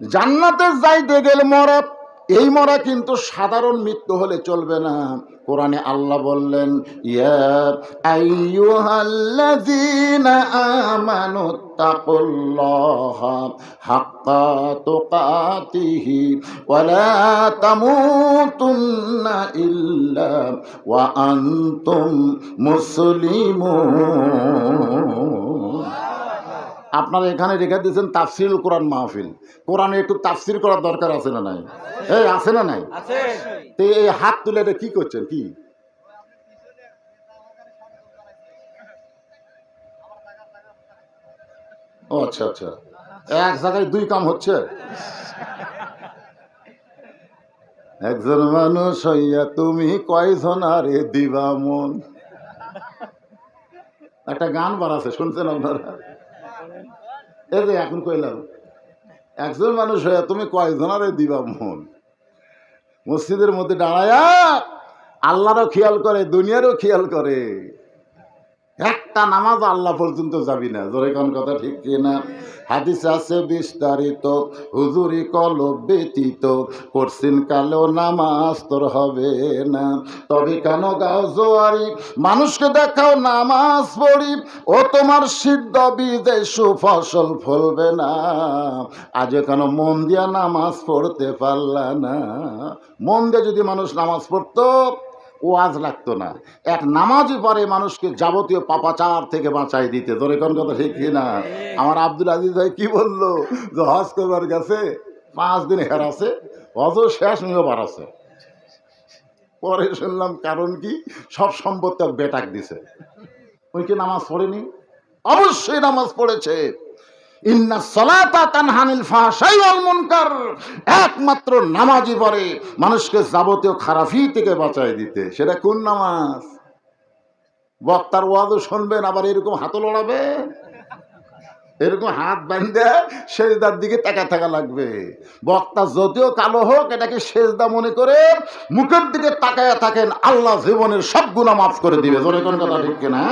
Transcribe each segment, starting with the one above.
জান্নাতে যাইতে গেলে মরা, এই মরা কিন্তু সাধারণ মৃত্যু হলে চলবে না। কোরআনে আল্লাহ বললেন, ইয়া আপনারা এখানে রেখে দিয়েছেন তাফসিরুল কোরআন মাহফিল। কোরআনে একটু তাফসির করার দরকার আছে না নাই? এই আছে না নাই? তো এই হাত তুলে এটা কি করছেন? কি? ও আচ্ছা আচ্ছা। এক জায়গায় দুই কাম হচ্ছে? একজন মানুষ হইয়া তুমি কয়জন আরে দিবা মন? একটা গান বাড়াছে শুনছেন আপনারা? এই এখন কইলাম, একজন মানুষ হয়ে তুমি কয়জনারে দিবা মন? মসজিদের মধ্যে দাঁড়ায়া আল্লাহরও খেয়াল করে, দুনিয়ারও খেয়াল করে। একটা নামাজ আল্লাহ পর্যন্ত যাবি না। জোরে কোন কথা ঠিক কি না হাদিস আছে বিস্তারিত, হুজুরি কল ব্যতীত করছিন কালেও নামাজ তোর হবে না। তবে কেন গাও জোয়ারি? মানুষকে দেখাও নামাজ পড়ি, ও তোমার সিদ্ধ বীজে সুফসল ফলবে না। আজ কেন মন দিয়া নামাজ পড়তে পারলা না? মন দিয়ে যদি মানুষ নামাজ পড়তো ওয়াজ লাগতো না। এক নামাজই পরে মানুষকে যাবতীয় পাপাচার থেকে বাঁচাই দিতে। তোর কোন কথা ঠিক না আমার আব্দুল আজিজ ভাই কি বলল? যে হজ করবার গেছে, পাঁচ দিন হেরাছে হজও শেষ নিয়েও বাড়াছে পরে শুনলাম কারণ কি? সব সম্পত্তি ওর বেটাক দিছে। ওই কি নামাজ পড়েনি? অবশ্যই নামাজ পড়েছে। ইন্না একমাত্র নামাজই পড়ে মানুষকে যাবতীয় খারাপি থেকে বাঁচায় দিতে। সেটা কোন নামাজ? বক্তার ওয়াজও শুনবেন, আবার এরকম হাতও লড়াবে। এরকম হাত বাঁধে সেজদার দিকে টাকা থাকা লাগবে। বক্তা যদিও কালো হোক, এটাকে সেজদা মনে করে মুখের দিকে তাকায়া থাকেন, আল্লাহ জীবনের সব গুণা মাফ করে দিবে। কথা ঠিক কিনা?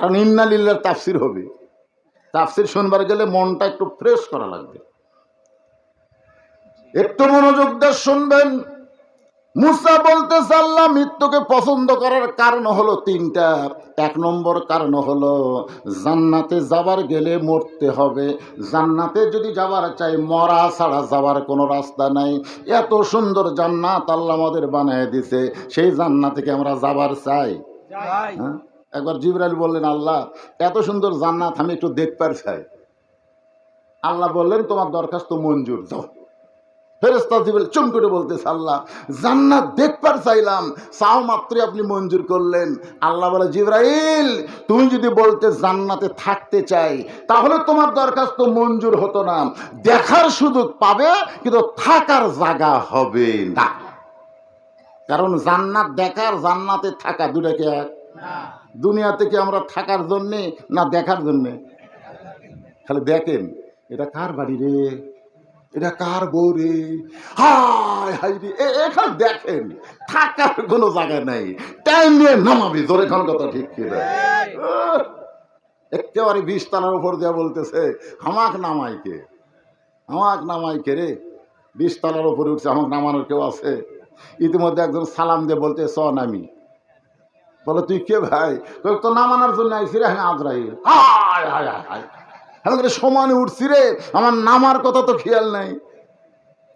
কারণ ইন্নালিল্লার তাফসির হবে। তাফসির শুনবার গেলে মনটা একটু ফ্রেশ করা লাগবে। একটু মনোযোগ দিয়ে শুনবেন। মুসা বলতে আল্লাহ মৃত্যুকে পছন্দ করার কারণ হলো তিনটা। এক নম্বর কারণ হলো জান্নাতে যাবার গেলে মরতে হবে। জান্নাতে যদি যাবার চাই মরা ছাড়া যাবার কোনো রাস্তা নাই। এত সুন্দর জান্নাত আল্লাহ আমাদের বানিয়ে দিছে সেই জান্নাতে আমরা যাবার চাই? হ্যাঁ? একবার জিবরাইল বললেন, আল্লাহ, এত সুন্দর জান্নাত আমি একটু দেখবার চাই আল্লাহ বললেন, তোমার দরখাস্ত মঞ্জুর, যাও। ফেরেস্তা জিবরাইল চুম করে বলতেছে, আল্লাহ, জান্নাত দেখবার চাইলাম, চাও মাত্রই আপনি মঞ্জুর করলেন। আল্লাহ বলে, জিবরাইল, তুমি যদি বলতে জান্নাতে থাকতে চাই, তাহলে তোমার দরখাস্ত মঞ্জুর হতো না। দেখার সুযোগ পাবে, কিন্তু থাকার জায়গা হবে না। কারণ জান্নাত দেখার, জান্নাতে থাকা দুটাকে এক। দুনিয়া কি আমরা থাকার জন্যে না দেখার জন্যে? খালি দেখেন, এটা কার বাড়ি রে? এটা কার বউ রে? হাই হাই রে এখানে দেখেন, থাকার কোনো জায়গা নেই। টাইম নিয়ে নামাবি তোর এখন কথা ঠিক কি রে একেবারে বিষ তালার উপর দেওয়া বলতেছে হামাক নামাইকে হামাক নামাইকে রে? বিষ তালার উপরে উঠছে, আমাকে নামানোর কেউ আছে? ইতিমধ্যে একজন সালাম দিয়ে বলতে স নামি। বলে, তুই কে ভাই? তো নামানোর জন্য আইসি রে হ্যাঁ আজরাইল। হায় হায় সমানে উঠছি রে, আমার নামার কথা তো খেয়াল নাই।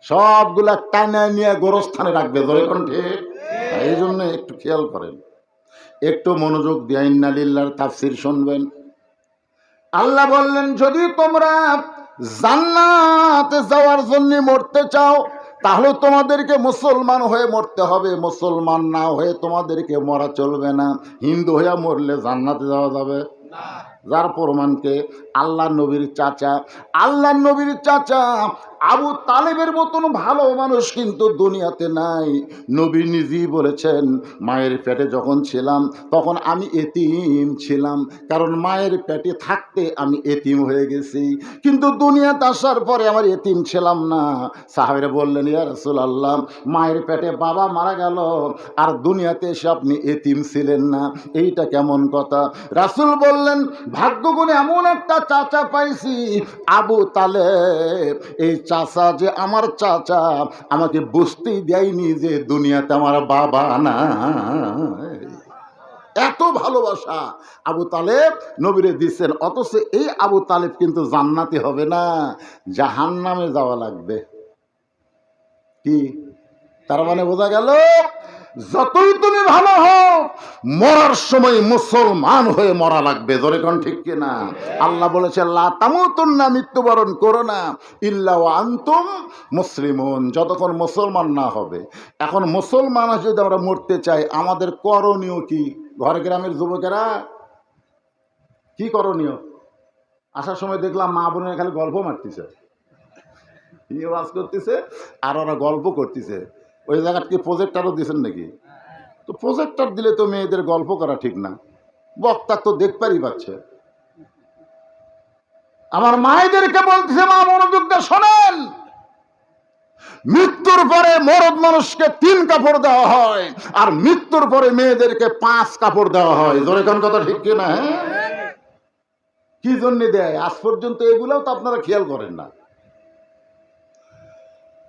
সবগুলা টানা নিয়ে গোরস্থানে রাখবে ধরে কোন এই জন্য একটু খেয়াল করেন। একটু মনোযোগ দিয়ে ইন্নালিল্লার তাফসির শুনবেন। আল্লাহ বললেন, যদি তোমরা জান্নাতে যাওয়ার জন্য মরতে চাও তাহলে তোমাদেরকে মুসলমান হয়ে মরতে হবে। মুসলমান না হয়ে তোমাদেরকে মরা চলবে না। হিন্দু হয়ে মরলে জান্নাতে যাওয়া যাবে। যার প্রমাণকে আল্লাহ নবীর চাচা, আল্লাহ নবীর চাচা আবু তালেবের মতন ভালো মানুষ কিন্তু দুনিয়াতে নাই। নবী নিজেই বলেছেন, মায়ের পেটে যখন ছিলাম তখন আমি এতিম ছিলাম, কারণ মায়ের পেটে থাকতে আমি এতিম হয়ে গেছি। কিন্তু দুনিয়াতে আসার পরে আমার এতিম ছিলাম না। সাহাবেরা বললেন, ইয়া রসুল আল্লাহ মায়ের পেটে বাবা মারা গেল, আর দুনিয়াতে এসে আপনি এতিম ছিলেন না। এইটা কেমন কথা? রাসুল বললেন ভাগ্য গুণে এমন একটা চাচা পাইছি, আবু তালেব। এই চাচা যে আমার চাচা, আমাকে বুঝতেই দেয়নি যে দুনিয়াতে আমার বাবা না এত ভালোবাসা। আবু তালেব নবীরে দিচ্ছেন অথচ এই আবু তালেব কিন্তু জান্নাতি হবে না জাহান নামে যাওয়া লাগবে। কি? তার মানে বোঝা গেল যতই তুমি ভালো হও, মরার সময় মুসলমান হয়ে মরা লাগবে। ধরে কোন ঠিক কিনা? আল্লাহ বলেছে তামুতুন্না, মৃত্যুবরণ করো না। ইল্লা আনতুম মুসলিমুন। যতক্ষণ মুসলমান না হবে। এখন মুসলমান যদি আমরা মরতে চাই, আমাদের করণীয় কি? ঘর গ্রামের যুবকেরা? কি করণীয়? আসার সময় দেখলাম মা বোনের খালি গল্প মারতেছে। নিয়ে ওয়াজ করতেছে? আর ওরা গল্প করতেছে। ওই জায়গাটা কি প্রজেক্টারও দিয়েছেন নাকি? তো প্রজেক্টার দিলে তো মেয়েদের গল্প করা ঠিক না। বক্তা তো দেখবারই পাচ্ছে। আমার মায়েদেরকে বলতেছে, মা মনোযোগ দিয়ে শোনেন। মৃত্যুর পরে মরদ মানুষকে তিন কাপড় দেওয়া হয় আর মৃত্যুর পরে মেয়েদেরকে পাঁচ কাপড় দেওয়া হয়। জোরে কোন কথা ঠিক কিনা হ্যাঁ? কি জন্য দেয়? আজ পর্যন্ত এগুলাও তো আপনারা খেয়াল করেন না।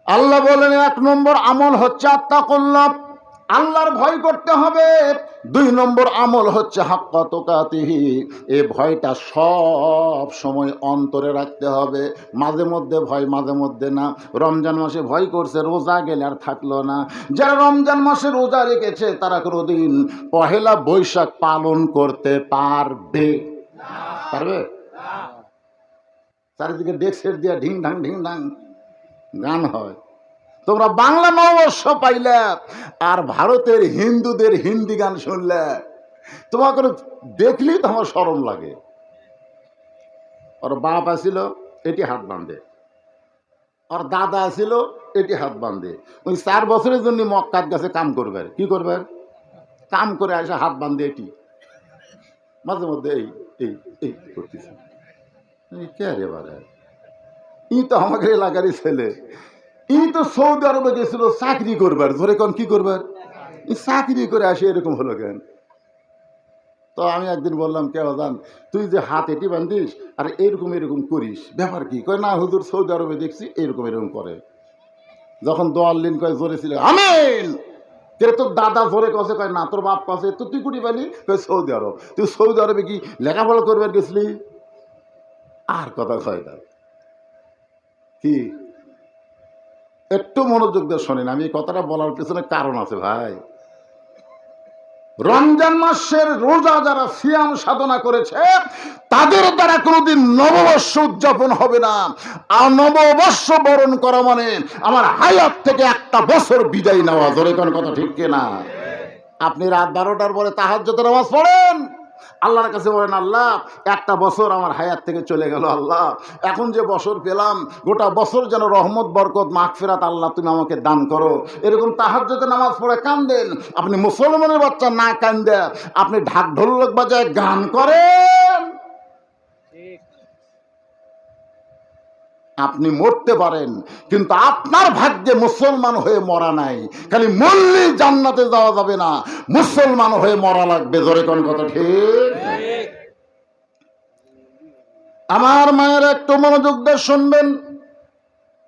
আল্লাহ বলেন, এক নম্বর আমল হচ্ছে আত্মাকুল্লাভ আল্লাহর ভয় করতে হবে। দুই নম্বর আমল হচ্ছে হাক্কাতকাতিহি এ ভয়টা সব সময় অন্তরে রাখতে হবে। মাঝে মধ্যে ভয়, মাঝে মধ্যে না। রমজান মাসে ভয় করছে, রোজা গেলে আর থাকল না। যারা রমজান মাসে রোজা রেখেছে, তারা কোনোদিন পহেলা বৈশাখ পালন করতে পারবে। পারবে? চারিদিকে ডেস্কের দিয়া ঢিং ঢাং ঢিং ঢাং। গান হয়। তোমরা বাংলা নববর্ষ পাইলে আর ভারতের হিন্দুদের হিন্দি গান শুনলে তোমার কোনো দেখলেই তো আমার সরম লাগে। ওর বাপ আসিল এটি হাত বাঁধে। ওর দাদা আসিল এটি হাত বাঁধে। ওই চার বছরের জন্য মক্কাত গাছে কাম করবে। কি করবে? কাম করে আসে হাত বাঁধে এটি। মাঝে মধ্যে এই এই এই করতেছে। কে রে ই তো আমাদের এলাকারই ছেলে। ই তো সৌদি আরবে গেছিল, চাকরি করবার। ধরে কোন কি করবার? চাকরি করে আসে, এরকম হলো কেন? তো আমি একদিন বললাম, কে জান তুই যে হাত এটি বান্ধিস আর এরকম এরকম করিস, ব্যাপার কি? কয়, না, হুজুর, সৌদি আরবে দেখছি এরকম এরকম করে। যখন দোয়াল লিন কয়, জোরে ছিল। আমিন! কে তোর দাদা জোরে কষে কয়, না, তোর বাপ কষে তো তুই কুটি পালি কয়, সৌদি আরব। তুই সৌদি আরবে কি লেখাপড়া করবার গেছিলি? আর কথা কয় না। কি? একটু মনোযোগ দিয়ে শোনেন, আমি কথাটা বলার পেছনে কারণ আছে ভাই। রমজান মাসের রোজা যারা সিয়াম সাধনা করেছে, তাদের দ্বারা কোনোদিন নববর্ষ উদযাপন হবে না। আর নববর্ষ বরণ করা মানে আমার হায়াত থেকে একটা বছর বিদায় নেওয়া। ধরে কোন কথা ঠিক কিনা? আপনি রাত বারোটার পরে তাহার নামাজ পড়েন? আল্লাহর কাছে বলেন, আল্লাহ, একটা বছর আমার হায়াত থেকে চলে গেল, আল্লাহ। এখন যে বছর পেলাম, গোটা বছর যেন রহমত, বরকত, মাগফিরাত আল্লাহ তুমি আমাকে দান করো। এরকম তাহার যদি নামাজ পড়ে কান্দেন। আপনি মুসলমানের বাচ্চা না কান্দে, আপনি ঢাক ঢোলক বাজায় গান করেন। আপনি মরতে পারেন কিন্তু আপনার ভাগ্যে মুসলমান হয়ে মরা নাই। খালি মরলেই জান্নাতে যাওয়া যাবে না মুসলমান হয়ে মরা লাগবে। জোরে কোন কথা ঠিক। আমার মায়ের একটু মনোযোগ দিয়ে শুনবেন।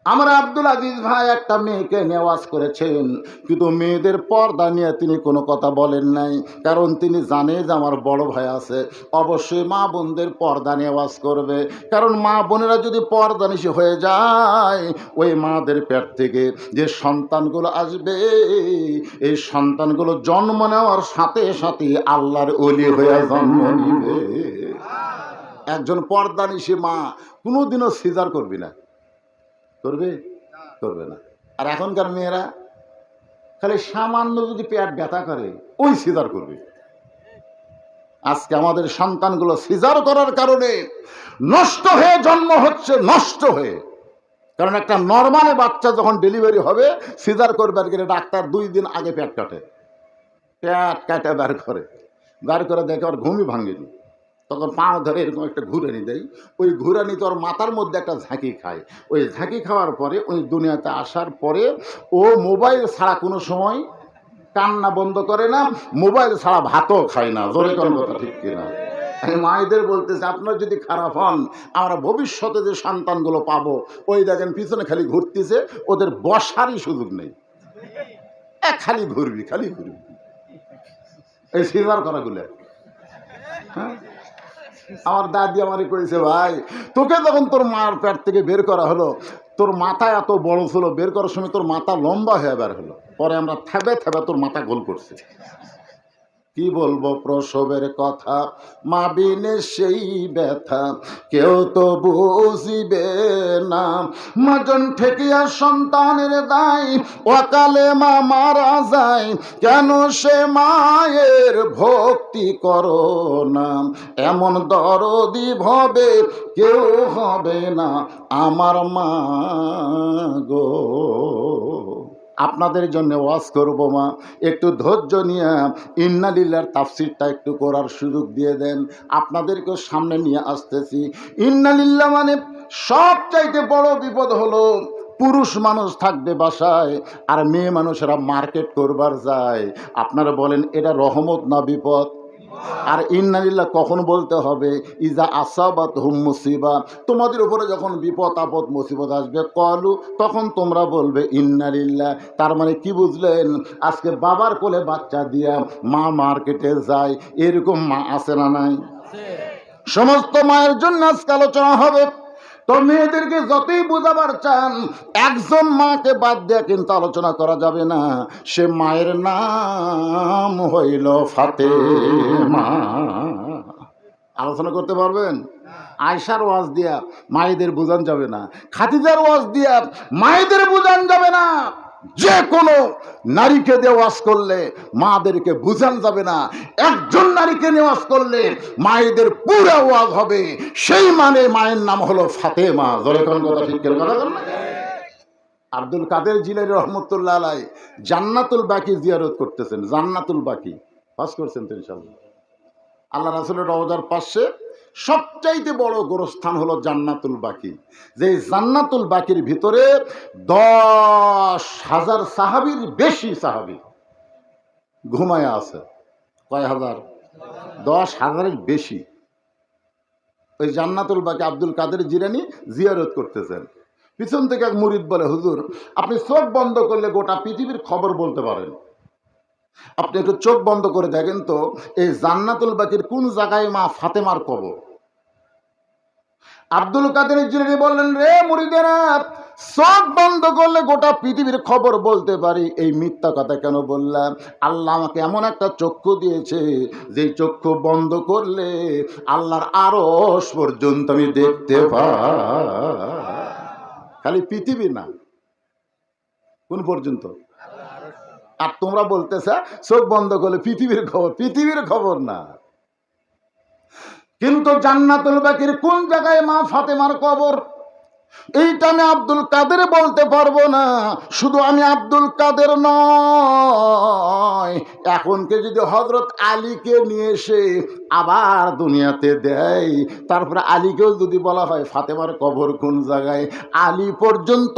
আমার আব্দুল আজিজ ভাই একটা মেয়েকে নেওয়াজ করেছেন, কিন্তু মেয়েদের পর্দা নিয়ে তিনি কোনো কথা বলেন নাই, কারণ তিনি জানে যে আমার বড় ভাই আছে। অবশ্যই মা বোনদের পর্দা নেওয়াজ করবে, কারণ মা বোনেরা যদি পর্দা নিশি হয়ে যায়, ওই মাদের পেট থেকে যে সন্তানগুলো আসবে, এই সন্তানগুলো জন্ম নেওয়ার সাথে সাথে আল্লাহর অলি হয়ে জন্ম নিবে। একজন পর্দা নিশি মা কোনোদিনও সিজার করবি না। করবে করবে না। আর এখনকার মেয়েরা খালি সামান্য যদি পেট ব্যথা করে, ওই সিজার করবে। আজকে আমাদের সন্তানগুলো সিজার করার কারণে নষ্ট হয়ে জন্ম হচ্ছে, নষ্ট হয়ে। কারণ একটা নর্মালে বাচ্চা যখন ডেলিভারি হবে, সিজার করবার গেলে ডাক্তার দুই দিন আগে পেট কাটে। পেট কাটে, বের করে। বের করে দেখে ওর ঘুমই ভাঙেনি। তখন পাও ধরে এরকম একটা ঘুরানি দেয়। ওই ঘুরানি তোর মাথার মধ্যে একটা ঝাঁকি খায়। ওই ঝাঁকি খাওয়ার পরে ওই দুনিয়াতে আসার পরে ও মোবাইল ছাড়া কোনো সময় কান্না বন্ধ করে না, মোবাইল ছাড়া ভাতও খায় না, জোরে কথা ঠিক কিনা। আমি মায়েদের বলতেছি, আপনার যদি খারাপ হন, আমরা ভবিষ্যতে যে সন্তানগুলো পাবো, ওই দেখেন পিছনে খালি ঘুরতেছে, ওদের বসারই সুযোগ নেই। খালি ঘুরবি খালি ঘুরবি। এই সিজার করাগুলো। হ্যাঁ? আমার দাদি আমারে কইছে, ভাই, তোকে যখন তোর মার পেট থেকে বের করা হলো, তোর মাথা এত বড় ছিল, বের করার সময় তোর মাথা লম্বা হয়ে বের হলো। পরে আমরা থেবে থেবে তোর মাথা গোল করছি। কি বলব প্রসবের কথা? মা বিনে সেই ব্যথা, কেউ তো বুঝিবে না। মাজন ঠেকিয়া সন্তানের দায়, অকালে মা মারা যায়। কেন সে মায়ের ভক্তি করো না? এমন দরদি ভবে কেউ হবে না। আমার মা গো। আপনাদের জন্য ওয়াজ করব মা। একটু ধৈর্য নিয়ে ইন্নালিল্লার তাফসিরটা একটু করার সুযোগ দিয়ে দেন। আপনাদেরকে সামনে নিয়ে আসতেছি। ইন্নালিল্লা মানে সবচাইতে বড় বিপদ হলো পুরুষ মানুষ থাকবে বাসায় আর মেয়ে মানুষেরা মার্কেট করবার যায়। আপনারা বলেন, এটা রহমত না বিপদ? আর ইন্নালিল্লাহ কখন বলতে হবে? ইজা আসাবাত হুম মুসিবা। তোমাদের উপরে যখন বিপদ আপদ মুসিবত আসবে কলু তখন তোমরা বলবে ইন্নালিল্লাহ তার মানে কি বুঝলেন? আজকে বাবার কোলে বাচ্চা দিয়া মা মার্কেটে যায় এরকম মা আসে না নাই? সমস্ত মায়ের জন্য আজকে আলোচনা হবে। তো মেয়েদেরকে যতই বোঝাবার চান, একজন মাকে বাদ দিয়ে কিন্তু আলোচনা করা যাবে না। সে মায়ের নাম হইল ফাতে মা আলোচনা করতে পারবেন? আয়সার ওয়াজ দিয়া মায়েদের বোঝান যাবে না। খাতিজার ওয়াজ দিয়া মায়েদের বোঝান যাবে না। যে কোনো নারীকে দিয়ে করলে মাদেরকে বুঝান যাবে না। একজন নারীকে নিয়ে করলে মায়েদের পুরো ওয়াজ হবে। সেই মানে মায়ের নাম হলো ফাতেমা। জোরে কোন কথা ঠিক আব্দুল কাদের জিলানি রহমতুল্লাহ আলাই জান্নাতুল বাকি জিয়ারত করতেছেন। জান্নাতুল বাকি। পাস করছেন তো ইনশাল্লাহ আল্লাহ রাসুলের রওজার পাশে সবচাইতে বড় গোরস্থান হলো জান্নাতুল বাকি। যে জান্নাতুল বাকির ভিতরে দশ হাজার সাহাবির বেশি সাহাবি ঘুমায় আছে। কয় হাজার? দশ হাজারের বেশি। ওই জান্নাতুল বাকি আব্দুল কাদের জিরানি জিয়ারত করতেছেন। পিছন থেকে এক মুরিদ বলে, হুজুর, আপনি চোখ বন্ধ করলে গোটা পৃথিবীর খবর বলতে পারেন। আপনি একটু চোখ বন্ধ করে দেখেন তো, এই জান্নাতুল বাকির কোন জায়গায় মা ফাতেমার কবর? আব্দুল কাদের জিলানি বললেন, রে মুরিদেরা চোখ বন্ধ করলে গোটা পৃথিবীর খবর বলতে পারি। এই মিথ্যা কথা কেন বললাম? আল্লাহ আমাকে এমন একটা চক্ষু দিয়েছে যে চক্ষু বন্ধ করলে আল্লাহর আরস পর্যন্ত আমি দেখতে পাই খালি পৃথিবী না, কোন পর্যন্ত? আর তোমরা বলতেছ চোখ বন্ধ করলে পৃথিবীর খবর পৃথিবীর খবর না। কিন্তু জান্নাতুল বাকির কোন জায়গায় মা ফাতেমার কবর? এইটা আমি আব্দুল কাদের বলতে পারব না। শুধু আমি আব্দুল কাদের নয়। এখনকে যদি হজরত আলীকে নিয়ে এসে আবার দুনিয়াতে দেয়, তারপরে আলীকেও যদি বলা হয় ফাতেমার কবর কোন জায়গায়? আলী পর্যন্ত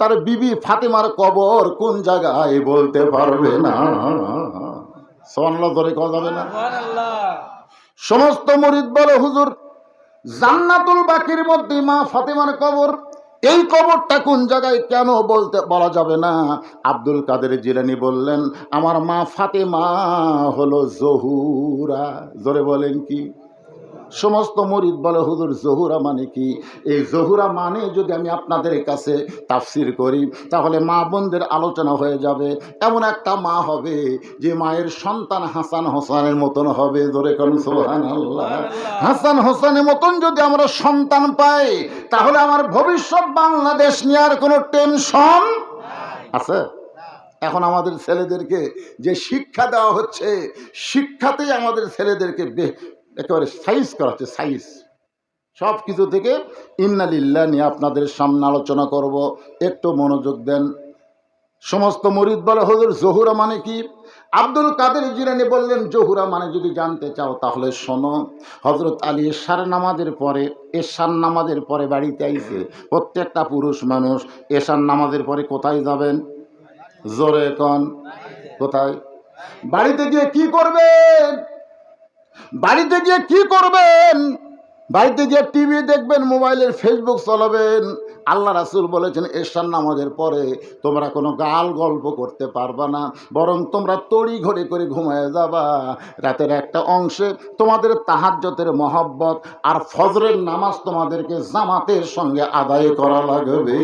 তার বিবি ফাতেমার কবর কোন জায়গায় বলতে পারবে না। সোয়ান্লা ধরে কথা যাবে না? সমস্ত মরিদ বলে, হুজুর, জান্নাতুল বাকির মধ্যে মা ফাতেমার কবর, এই কবরটা কোন জায়গায় কেন বলতে বলা যাবে না? আব্দুল কাদের জিলানি বললেন, আমার মা ফাতেমা হলো জহুরা। জোরে বলেন কি? সমস্ত মরিদ বলে, হুজুর, জহুরা মানে কি? এই জহুরা মানে যদি আমি আপনাদের কাছে তাফসির করি, তাহলে মা বোনদের আলোচনা হয়ে যাবে। এমন একটা মা হবে যে মায়ের সন্তান হাসান হোসানের মতন হবে। জোরে কোন সোহান হাসান হোসানের মতন যদি আমরা সন্তান পাই, তাহলে আমার ভবিষ্যৎ বাংলাদেশ নিয়ে আর কোনো টেনশন আছে? এখন আমাদের ছেলেদেরকে যে শিক্ষা দেওয়া হচ্ছে, শিক্ষাতেই আমাদের ছেলেদেরকে একেবারে সাইজ করা হচ্ছে, সাইজ। সব কিছু থেকে ইন্নালিল্লা নিয়ে আপনাদের সামনে আলোচনা করব। একটু মনোযোগ দেন। সমস্ত মরিদ বলে, হজুর, জহুরা মানে কি? আব্দুল কাদের জিরানি বললেন, জহুরা মানে যদি জানতে চাও তাহলে শোনো হজরত আলী এশার নামাজের পরে, এশার নামাজের পরে বাড়িতে আইছে। প্রত্যেকটা পুরুষ মানুষ এশার নামাজের পরে কোথায় যাবেন? জোরে কন, কোথায়? বাড়িতে গিয়ে কি করবেন? বাড়িতে গিয়ে কি করবেন? বাড়িতে গিয়ে টিভি দেখবেন, মোবাইলের ফেসবুক চালাবেন। আল্লাহ রাসুল বলেছেন এরশান নামাজের পরে তোমরা কোনো গাল গল্প করতে পারবা না, বরং তোমরা তড়ি ঘড়ি করে ঘুমায় যাবা। রাতের একটা অংশে তোমাদের তাহাজ্যতের মহব্বত আর ফজরের নামাজ তোমাদেরকে জামাতের সঙ্গে আদায় করা লাগবে।